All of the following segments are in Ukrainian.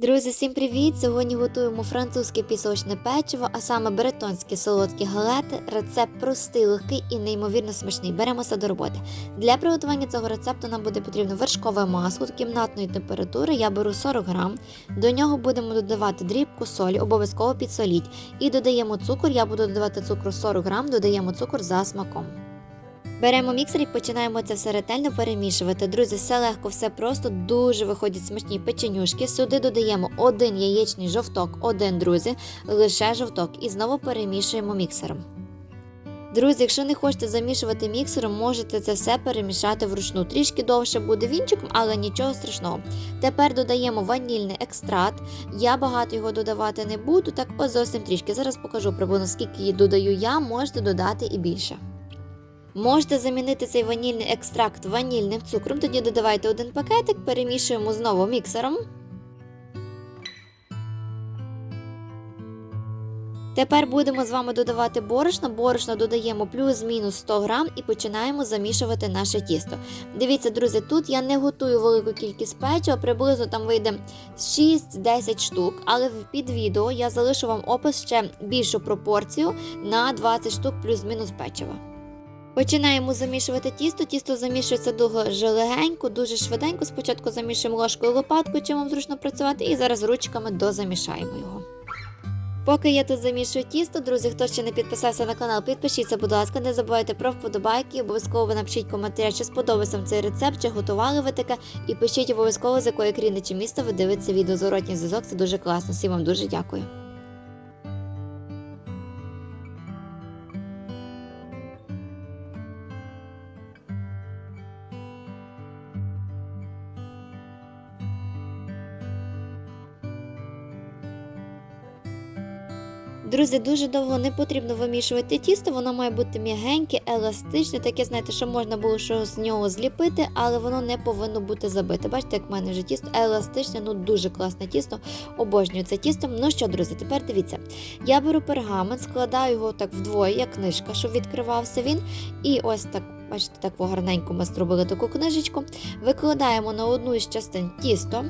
Друзі, всім привіт! Сьогодні готуємо французьке пісочне печиво, а саме бретонські солодкі галети. Рецепт простий, легкий і неймовірно смачний. Беремося до роботи. Для приготування цього рецепту нам буде потрібно вершкове масло кімнатної температури. Я беру 40 грам. До нього будемо додавати дрібку солі, обов'язково підсоліть. І додаємо цукор. Я буду додавати цукру 40 грам, додаємо цукор за смаком. Беремо міксер і починаємо це все ретельно перемішувати. Друзі, все легко, все просто, дуже виходять смачні печенюшки. Сюди додаємо один яєчний жовток, один, друзі, лише жовток. І знову перемішуємо міксером. Друзі, якщо не хочете замішувати міксером, можете це все перемішати вручну. Трішки довше буде вінчиком, але нічого страшного. Тепер додаємо ванільний екстракт. Я багато його додавати не буду, так ось зовсім трішки. Зараз покажу приблизно скільки її додаю я, можете додати і більше. Можете замінити цей ванільний екстракт ванільним цукром, тоді додавайте один пакетик, перемішуємо знову міксером. Тепер будемо з вами додавати борошно. Борошно додаємо плюс-мінус 100 грам і починаємо замішувати наше тісто. Дивіться, друзі, тут я не готую велику кількість печива, приблизно там вийде 6-10 штук, але під відео я залишу вам опис ще більшу пропорцію на 20 штук плюс-мінус печива. Починаємо замішувати тісто. Тісто замішується дуже легенько, дуже швиденько. Спочатку замішуємо ложкою лопаткою, чим вам зручно працювати, і зараз ручками дозамішаємо його. Поки я тут замішую тісто, друзі, хто ще не підписався на канал, підпишіться, будь ласка, не забувайте про вподобайки. Обов'язково напишіть коментарі, чи сподобався вам цей рецепт, чи готували ви таке. І пишіть обов'язково, з якої країни чи міста ви дивитеся відео. Зворотній зв'язок, це дуже класно. Всім вам дуже дякую. Друзі, дуже довго не потрібно вимішувати тісто, воно має бути м'ягеньке, еластичне, таке, знаєте, що можна було щось з нього зліпити, але воно не повинно бути забите. Бачите, як в мене вже тісто еластичне, ну дуже класне тісто. Обожнюю це тісто. Ну що, друзі, тепер дивіться. Я беру пергамент, складаю його так вдвоє, як книжка, щоб відкривався він. І ось так. Бачите, так гарненько ми зробили таку книжечку. Викладаємо на одну із частин тісто.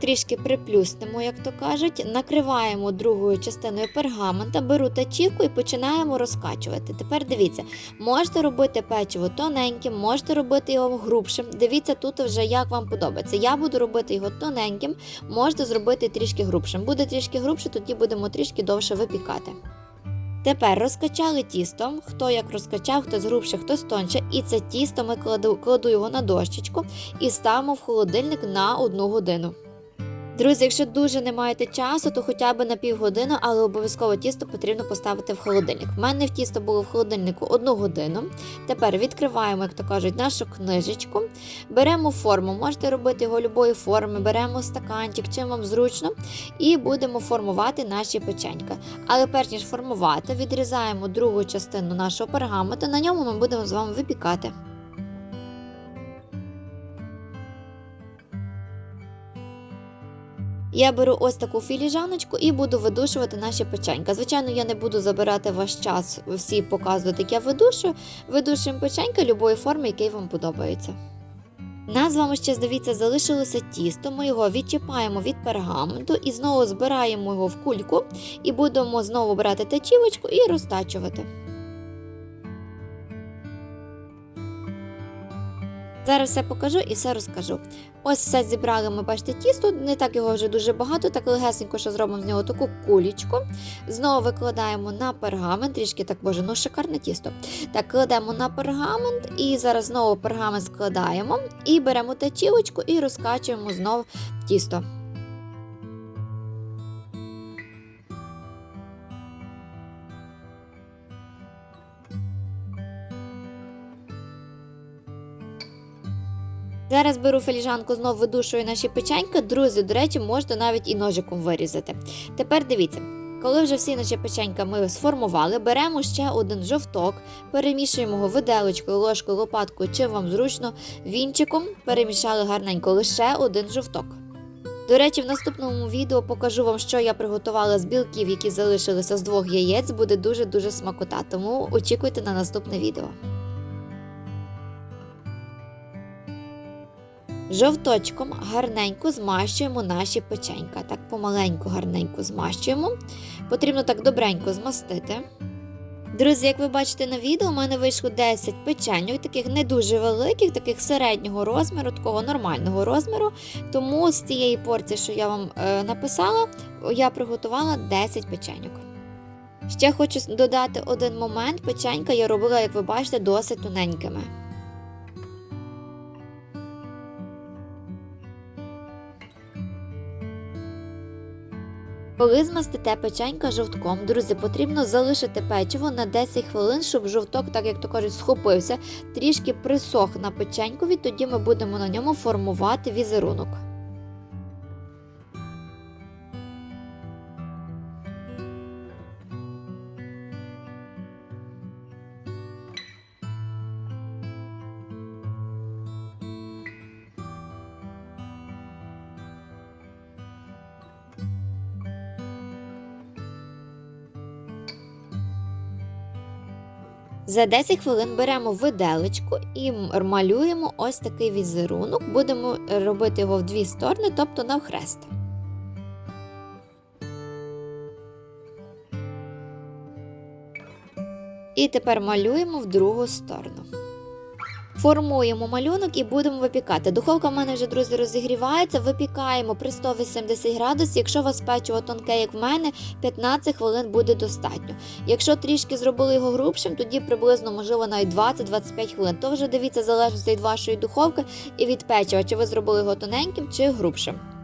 Трішки приплюснемо, як то кажуть, накриваємо другою частиною пергамента, беру тачівку і починаємо розкачувати. Тепер дивіться, можете робити печиво тоненьким, можете робити його грубшим. Дивіться тут вже як вам подобається. Я буду робити його тоненьким, можете зробити трішки грубшим. Буде трішки грубше, тоді будемо трішки довше випікати. Тепер розкачали тісто, хто як розкачав, хтось грубше, хтось тонше. І це тісто ми кладу, кладу його на дощечку і ставимо в холодильник на одну годину. Друзі, якщо дуже не маєте часу, то хоча б на півгодини, але обов'язково тісто потрібно поставити в холодильник. У мене в тісто було в холодильнику одну годину. Тепер відкриваємо, як то кажуть, нашу книжечку. Беремо форму, можете робити його любої форми, беремо стаканчик, чим вам зручно, і будемо формувати наші печенька. Але перш ніж формувати, відрізаємо другу частину нашого пергаменту, на ньому ми будемо з вами випікати. Я беру ось таку філіжаночку і буду видушувати наші печенька. Звичайно, я не буду забирати ваш час всі показувати, як я видушую. Видушуємо печенька любої форми, який вам подобається. Нас з вами ще, дивіться, залишилося тісто. Ми його відчіпаємо від пергаменту і знову збираємо його в кульку і будемо знову брати течівочку і розтачувати. Зараз все покажу і все розкажу. Ось все зібрали, ми бачите, тісто, не так його вже дуже багато, так легесенько, що зробимо з нього таку кулічку. Знову викладаємо на пергамент, трішки так боже, ну шикарне тісто. Так, кладемо на пергамент і зараз знову пергамент складаємо і беремо течілочку і розкачуємо знову тісто. Зараз беру філіжанку, знову видушую наші печеньки. Друзі, до речі, можете навіть і ножиком вирізати. Тепер дивіться. Коли вже всі наші печенька ми сформували, беремо ще один жовток, перемішуємо його виделочкою, ложкою, лопаткою, чи вам зручно, вінчиком перемішали гарненько лише один жовток. До речі, в наступному відео покажу вам, що я приготувала з білків, які залишилися з двох яєць. Буде дуже-дуже смакота, тому очікуйте на наступне відео. Жовточком гарненько змащуємо наші печенька. Так помаленьку, гарненько змащуємо. Потрібно так добренько змастити. Друзі, як ви бачите на відео, у мене вийшло 10 печеньок, таких не дуже великих, таких середнього розміру, такого нормального розміру. Тому з цієї порції, що я вам е, написала, я приготувала 10 печеньок. Ще хочу додати один момент. Печенька я робила, як ви бачите, досить тоненькими. Коли змастите печенька жовтком, друзі, потрібно залишити печиво на 10 хвилин, щоб жовток, так як то кажуть, схопився, трішки присох на печенькові, тоді ми будемо на ньому формувати візерунок. За 10 хвилин беремо виделечку і малюємо ось такий візерунок. Будемо робити його в дві сторони, тобто навхрест. І тепер малюємо в другу сторону. Формуємо малюнок і будемо випікати. Духовка в мене вже, друзі, розігрівається. Випікаємо при 180 градусів. Якщо у вас печиво тонке, як в мене, 15 хвилин буде достатньо. Якщо трішки зробили його грубшим, тоді приблизно, можливо, навіть 20-25 хвилин. То вже дивіться, залежно від вашої духовки і від печива, чи ви зробили його тоненьким чи грубшим.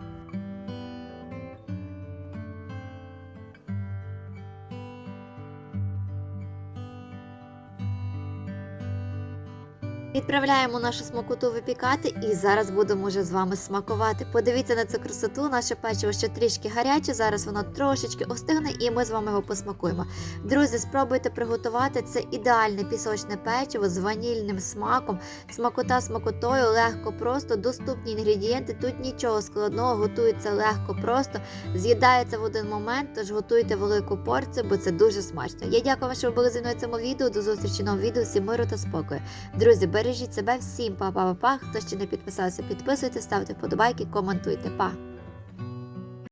Відправляємо нашу смакоту випікати і зараз будемо вже з вами смакувати. Подивіться на цю красоту, наше печиво ще трішки гаряче. Зараз воно трошечки остигне, і ми з вами його посмакуємо. Друзі, спробуйте приготувати це ідеальне пісочне печиво з ванільним смаком. Смакота смакотою, легко, просто доступні інгредієнти. Тут нічого складного, готується легко, просто з'їдається в один момент. Тож готуйте велику порцію, бо це дуже смачно. Я дякую вам, що ви були зі мною в цьому відео. До зустрічі в новому відео. Всім миру та спокою. Друзі, бережіть себе всім, па-па-па-па. Хто ще не підписався, підписуйте, ставте вподобайки, коментуйте. Па!